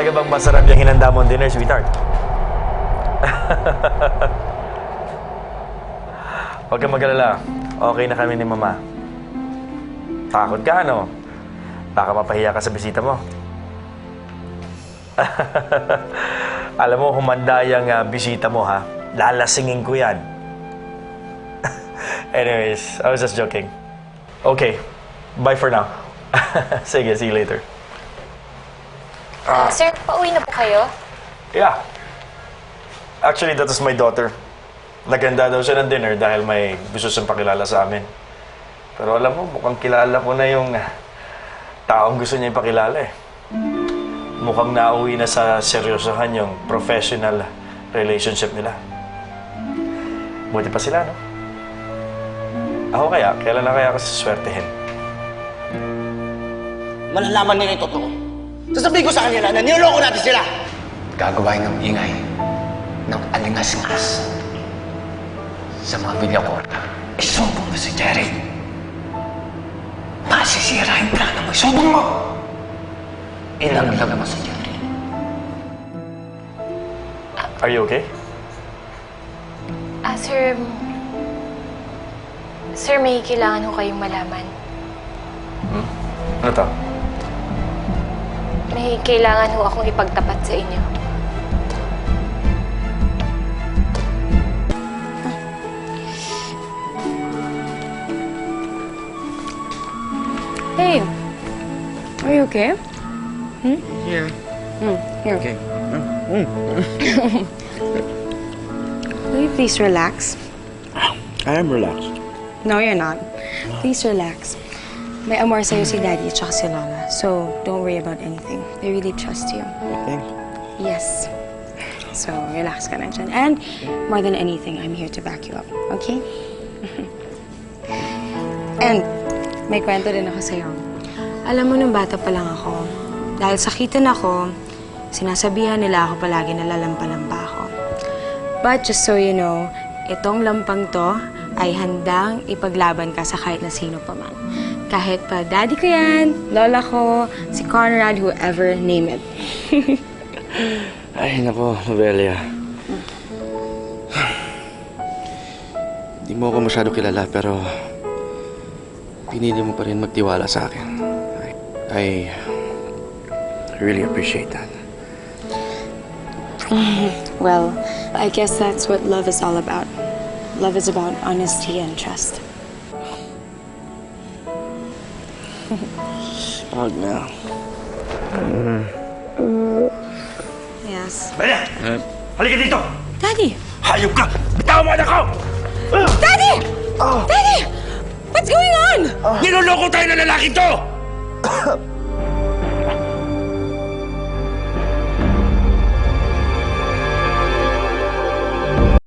Talaga bang masarap yung hinanda mong dinner, sweetheart? Huwag kang magalala. Okay na kami ni Mama. Takot ka, ano? Baka mapahiya ka sa bisita mo. Alam mo, humanda yung ah, bisita mo, ha? Lalasingin ko yan. Anyways, I was just joking. Okay, bye for now. Sige, see you later. Ah, sir, pauwi na po kayo? Yeah. Actually, that was my daughter. Naganda daw siya ng dinner dahil may gusto siyang pakilala sa amin. Pero alam mo, mukhang kilala ko na yung taong gusto niya ipakilala eh. Mukhang nauwi na sa seryosohan yung professional relationship nila. Buti pa sila, no? Ako kaya, kailan na kaya kasi swertehin? Malalaman nila yung totoo. Sasabihin ko sa kanila na niloloko natin sila. Gagawain ng ingay ng alingas-ngas sa mga video call. Isumbong mo si Jerry. Masisira yung plano mo. Isumbong mo! Ilanglag mo si Jerry. Are you okay? Ah, sir... Sir, may kailangan ko kayong malaman. Ano to? May kailangan ho akong ipagtapat sa inyo. Hey, are you okay? Hmm? Yeah. Hmm, here. Okay. Will you please relax? I am relaxed. No, you're not. Please relax. May amor sa'yo si Daddy at saka si Lola. So, don't worry about anything. They really trust you. Think. Yes. So, relax ka lang dyan. And, more than anything, I'm here to back you up. Okay? And, may kwento din ako sa'yo. Alam mo, nung bata pa lang ako, dahil sakitan ako, sinasabihan nila ako palagi na lalampa-lampa ako. But just so you know, itong lampang to ay handang ipaglaban ka sa kahit na sino pa man. Kahit pa daddy ko yan, lola ko, si Conrad, whoever, name it. Ay, nako, Novelia. Hindi mo ako masyado kilala, pero pinili mo pa rin magtiwala sa akin. I, I really appreciate that. Well, I guess that's what love is all about. Love is about honesty and trust. Wag na. Yes. Bella! Halika dito! Daddy! Hayop ka! Bitawan mo anak ko! Daddy! Daddy! What's going on? Niloloko tayo ng lalaki to!